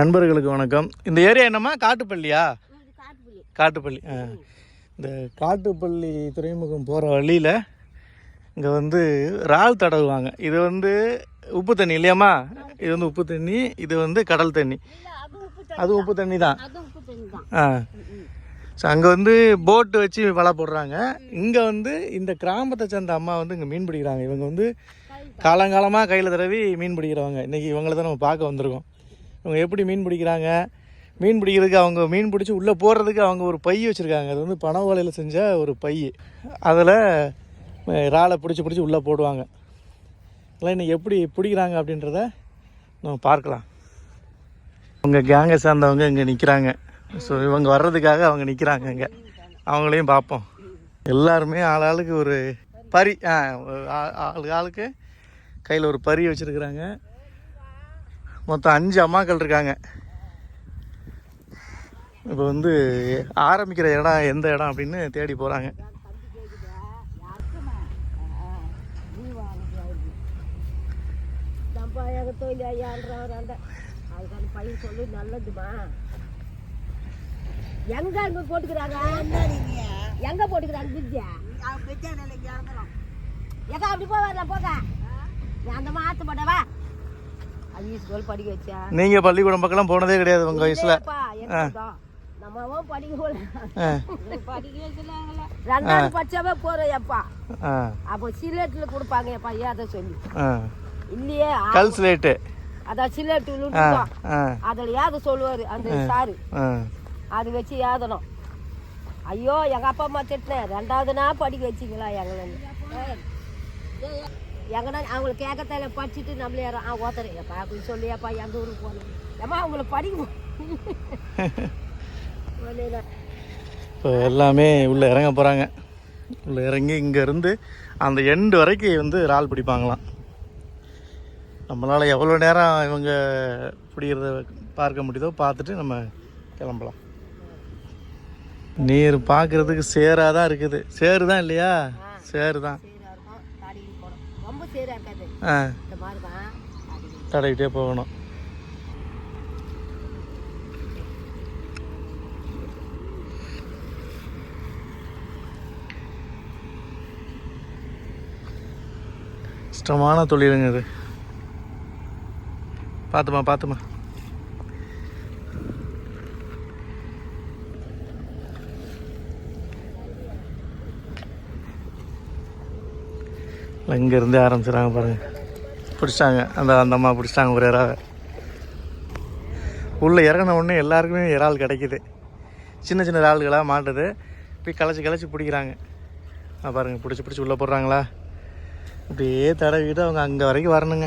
நண்பர்களுக்கு வணக்கம். இந்த ஏரியா என்னம்மா? காட்டுப்பள்ளியா? காட்டுப்பள்ளி. ஆ. இந்த காட்டுப்பள்ளி துறைமுகம் போகிற வழியில் இங்கே வந்து இறால் தடவுவாங்க. இது வந்து உப்பு தண்ணி இல்லையாம்மா? இது வந்து உப்பு தண்ணி இது வந்து கடல் தண்ணி. அது உப்பு தண்ணி தான். ஆ. ஸோ அங்கே வந்து போட்டு வச்சு வலை போடுறாங்க. இங்கே வந்து இந்த கிராமத்தை சேர்ந்த அம்மா வந்து இங்கே மீன் பிடிக்கிறாங்க. இவங்க வந்து காலங்காலமாக கையில் தடவி மீன் பிடிக்கிறவங்க. இன்றைக்கி இவங்கள தான் நம்ம பார்க்க வந்திருக்கோம். இவங்க எப்படி மீன் பிடிக்கிறாங்க? மீன் பிடிக்கிறதுக்கு அவங்க மீன் பிடிச்சி உள்ளே போடுறதுக்கு அவங்க ஒரு பை வச்சுருக்காங்க. அது வந்து பனை ஓலையில் செஞ்ச ஒரு பை. அதில் இறாலை பிடிச்சி பிடிச்சி உள்ளே போடுவாங்க. இதெல்லாம் இன்னைக்கு எப்படி பிடிக்கிறாங்க அப்படின்றத நம்ம பார்க்கலாம். அவங்க கேங்கை சார்ந்தவங்க இங்கே நிற்கிறாங்க ஸோ இவங்க வர்றதுக்காக அவங்க நிற்கிறாங்க இங்கே. அவங்களையும் பார்ப்போம். எல்லாருமே ஆளாளுக்கு ஒரு பரி ஆ ஆளுக்கு ஆளுக்கு கையில் ஒரு பரி வச்சுருக்குறாங்க. மொத்தம் அஞ்சு அம்மாக்கள் இருக்காங்க. இப்போ வந்து ஆரம்பிக்கிற இடம் எந்த இடம் அப்படின்னு தேடி போகிறாங்க எங்க அந்த பையன் சொல்லி அங்க போட்டுக்கிறாங்க எங்க போட்டுக்கிறாங்க? பிரிட்ஜா எங்க அப்படி போய் போக அந்த மாத்து போட்டவா? நீங்கள் பள்ளிக்கூடம் பக்கம்லாம் போனதே கிடையாது உங்கள் வயசில்? ரெண்டாவது இல்லையே கல் ஸ்லேட்டு அதான் சிலேட்டு அதில் ஏத சொல்லுவார் அந்த சாரு. அது வச்சு ஏதணும். ஐயோ எங்க அப்பா அம்மா திட்டினேன். ரெண்டாவதுனா படிக்க வச்சிங்களா எங்களை? எங்கன்னா அவங்கள கேட்கத்தால படிச்சுட்டு நம்மளே ஆ ஓத்துறேன் எப்பா அப்படி சொல்லியாப்பா எந்த ஊருக்கு போகணும். ஏம்மா அவங்கள படிக்க இப்போ எல்லாமே உள்ளே இறங்க போகிறாங்க உள்ளே இறங்கி இங்கேருந்து அந்த எண்டு வரைக்கும் வந்து இறால் பிடிப்பாங்களாம். நம்மளால் எவ்வளோ நேரம் இவங்க பிடிக்கிறத பார்க்க முடியுதோ பார்த்துட்டு நம்ம கிளம்பலாம். நீர் பார்க்குறதுக்கு சேராக தான் இருக்குது. சேரு தான் இல்லையா? சேரு தான் சேரா இருக்கும் தாடிக்கு போகணும் ரொம்ப சேரா இருக்காது ஆ. தடவிட்டே போகணும். கஷ்டமான தொழிலுங்க இது. பார்த்துமா பார்த்துமா. இங்கேருந்து ஆரம்பிச்சிடறாங்க பாருங்கள் பிடிச்சிட்டாங்க. அந்த அந்த அம்மா பிடிச்சிட்டாங்க ஒரு இறாவை. உள்ளே இறங்கின உடனே எல்லாருக்குமே இறால் கிடைக்குது. சின்ன சின்ன இறால்களாக மாட்டுது. போய் களைச்சி களைச்சி பிடிக்கிறாங்க. ஆ பிடிச்சி பிடிச்சி உள்ளே போடுறாங்களா? அப்படியே தடவிட்டு அவங்க அங்கே வரைக்கும் வரணுங்க.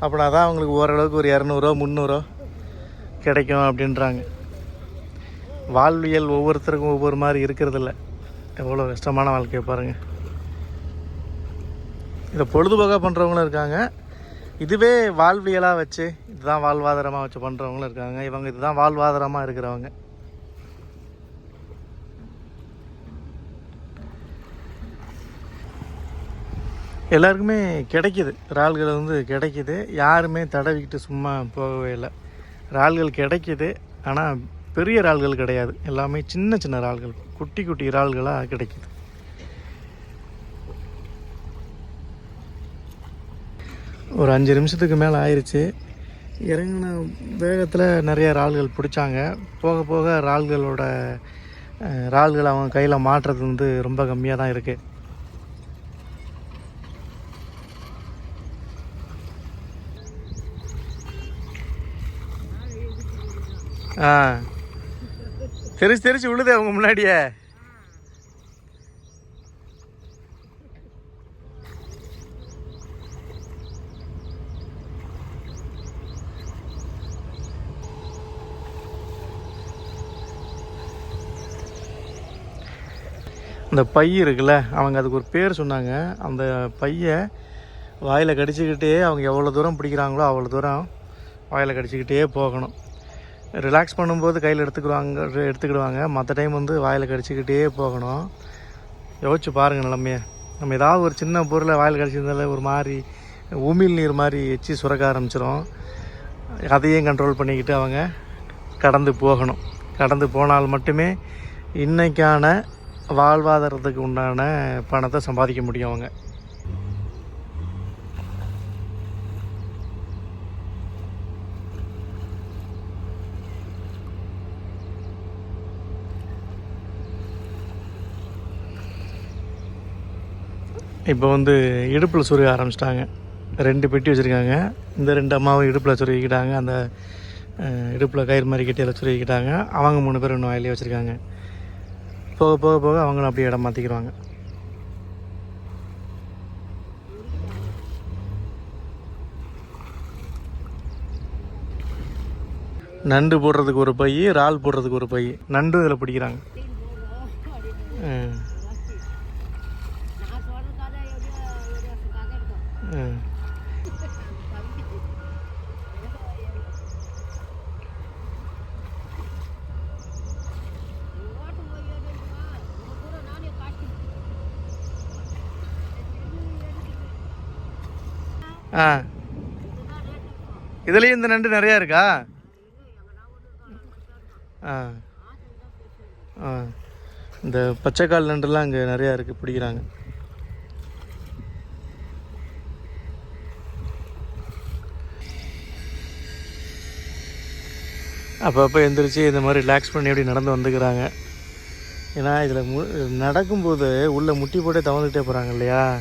அப்படின்னா தான் அவங்களுக்கு ஓரளவுக்கு ஒரு இரநூறுவா முந்நூறுவா கிடைக்கும் அப்படின்றாங்க. வாழ்வியல் ஒவ்வொருத்தருக்கும் ஒவ்வொரு மாதிரி இருக்கிறதில்ல. எவ்வளோ கஷ்டமான வாழ்க்கையை பாருங்கள் இதை பொழுதுபோக்காக பண்ணுறவங்களும் இருக்காங்க. இதுவே வாழ்வியலாக வச்சு இதுதான் வாழ்வாதாரமாக வச்சு பண்ணுறவங்களும் இருக்காங்க. இவங்க இதுதான் வாழ்வாதாரமாக இருக்கிறவங்க. எல்லாருக்குமே கிடைக்கிது. இறால்கள் வந்து கிடைக்கிது. யாருமே தடவிக்கிட்டு சும்மா போகவே இல்லை. இறால்கள் கிடைக்கிது. ஆனால் பெரிய இறால்கள் கிடையாது. எல்லாமே சின்ன சின்ன இறால்கள். குட்டி குட்டி இறால்களாக கிடைக்கிது. ஒரு அஞ்சு நிமிஷத்துக்கு மேலே ஆயிடுச்சு இறங்கின வேகத்தில் நிறைய இறால்கள் பிடிச்சாங்க. போக போக இறால்களோட இறால்கள் அவங்க கையில் மாட்டுறது வந்து ரொம்ப கம்மியாக தான் இருக்குது ஆ. தெரிச்சு தெரிச்சு விழுதே அவங்க முன்னாடியே. இந்த பை இருக்குல்ல அவங்க அதுக்கு ஒரு பேர் சொன்னாங்க. அந்த பையை வாயில் கடிச்சிக்கிட்டே அவங்க எவ்வளோ தூரம் பிடிக்கிறாங்களோ அவ்வளோ தூரம் வாயில் கடிச்சிக்கிட்டே போகணும். ரிலாக்ஸ் பண்ணும்போது கையில் எடுத்துக்கிடுவாங்க எடுத்துக்கிடுவாங்க. மற்ற டைம் வந்து வாயில் கடிச்சிக்கிட்டே போகணும். யோசிச்சு பாருங்கள் நிலமையே. நம்ம ஏதாவது ஒரு சின்ன பொருளை வாயில் கடிச்சிருந்தாலே ஒரு மாதிரி உமிழ் நீர் மாதிரி எச்சி சுரக்க ஆரம்பிச்சிடும் அதையும் கண்ட்ரோல் பண்ணிக்கிட்டு அவங்க கடந்து போகணும். கடந்து போனால் மட்டுமே இன்றைக்கான வாழ்வாதாரத்துக்கு உண்டான பணத்தை சம்பாதிக்க முடியும் அவங்க. இப்போ வந்து இடுப்பில் சுருக ஆரம்பிச்சிட்டாங்க. ரெண்டு பெட்டி வச்சுருக்காங்க. இந்த ரெண்டு அம்மாவும் இடுப்பில் சுருகிக்கிட்டாங்க. அந்த இடுப்பில் கயிறு மாதிரி கட்டி சுருக்கிக்கிட்டாங்க அவங்க மூணு பேர் இன்னும் வயலே வச்சுருக்காங்க. போக போக போக அவங்களும் அப்படியே இடம் மாற்றிக்கிறாங்க நண்டு போடுறதுக்கு ஒரு பை இறால் போடுறதுக்கு ஒரு பை நண்டு இதில் பிடிக்கிறாங்க ம் நான் சொல்றதால எப்படியோ ஒரு வருஷத்துக்காக இருக்கும் ம் ஓட்டு போய் ஏறிடுமா உங்க கூட நானே காட்டி ஆ. இதுலேயும் இந்த நண்டு நிறையா இருக்கா? ஆ. ஆ. இந்த பச்சைக்கால் நண்டுலாம் அங்கே நிறையா இருக்குது பிடிக்கிறாங்க. அப்பப்போ எந்திரிச்சு இந்த மாதிரி ரிலாக்ஸ் பண்ணி எப்படி நடந்து வந்துக்கிறாங்க. ஏன்னா இதில் மு நடக்கும்போது உள்ளே முட்டி போட்டே தவந்துக்கிட்டே போகிறாங்க இல்லையா?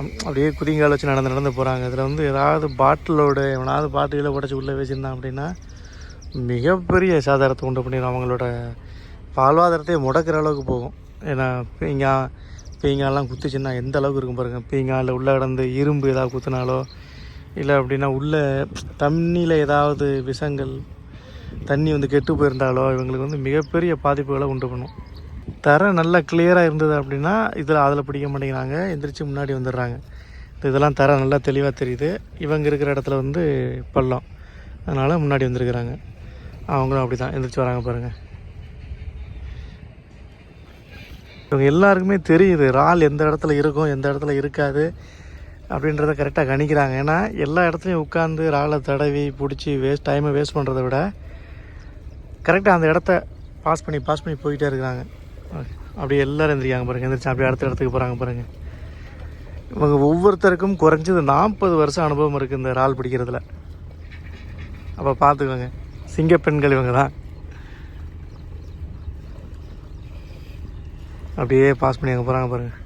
அப்படியே குதிங்கால் வச்சு நடந்து நடந்து போகிறாங்க இதில் வந்து ஏதாவது பாட்டிலோட எவனாவது பாட்டிலில் உடச்சி உள்ளே வச்சுருந்தான் அப்படின்னா மிகப்பெரிய சாதாரத்தை உண்டு பண்ணிடும் அவங்களோட வாழ்வாதாரத்தையே முடக்கிற அளவுக்கு போகும். ஏன்னா பீங்கா பீங்காலாம் குத்துச்சுன்னா எந்த அளவுக்கு இருக்கும் பாருங்கள் பீங்கா இல்லை உள்ளே கிடந்து இரும்பு ஏதாவது குத்துனாலோ இல்லை அப்படின்னா உள்ளே தண்ணியில் ஏதாவது விஷங்கள் தண்ணி வந்து கெட்டு போயிருந்தாலோ இவங்களுக்கு வந்து மிகப்பெரிய பாதிப்புகளை உண்டு பண்ணும். தரம் நல்லா கிளியராக இருந்தது அப்படின்னா இதில் அதில் பிடிக்க மாட்டேங்கிறாங்க. எந்திரிச்சு முன்னாடி வந்துடுறாங்க. இதெல்லாம் தரம் நல்லா தெளிவாக தெரியுது. இவங்க இருக்கிற இடத்துல வந்து பள்ளம். அதனால் முன்னாடி வந்திருக்கிறாங்க. அவங்களும் அப்படி தான் எந்திரிச்சு வராங்க பாருங்கள் இவங்க எல்லாருக்குமே தெரியுது இறால் எந்த இடத்துல இருக்கும் எந்த இடத்துல இருக்காது அப்படின்றத கரெக்டாக கணிக்கிறாங்க. ஏன்னா எல்லா இடத்துலையும் உட்காந்து இறாலை தடவி பிடிச்சி வேஸ்ட் டைமை வேஸ்ட் பண்ணுறத விட கரெக்டாக அந்த இடத்த பாஸ் பண்ணி பாஸ் பண்ணி போயிட்டே இருக்கிறாங்க. அப்படியே எல்லோரும் எந்திரிக்காங்க பாருங்கள் எந்திரிச்சு அப்படியே அடுத்த இடத்துக்கு போகிறாங்க பாருங்கள் இவங்க ஒவ்வொருத்தருக்கும் குறைஞ்சது நாற்பது வருஷம் அனுபவம் இருக்குது இந்த இறால் பிடிக்கிறதுல. அப்போ பார்த்துக்கோங்க சிங்கப்பெண்கள் இவங்க தான் அப்படியே பாஸ் பண்ணி அங்கே போகிறாங்க பாருங்கள்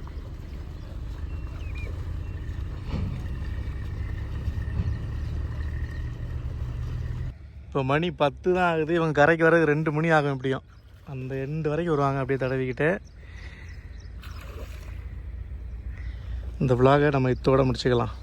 இப்போ மணி பத்து தான் ஆகுது. இவங்க கரைக்கு வரது ரெண்டு மணி ஆகும் எப்படியும். அந்த எண்டு வரைக்கும் வருவாங்க அப்படியே தடவிக்கிட்டு. இந்த vlog-அ நம்ம இத்தோட முடிச்சுக்கலாம்.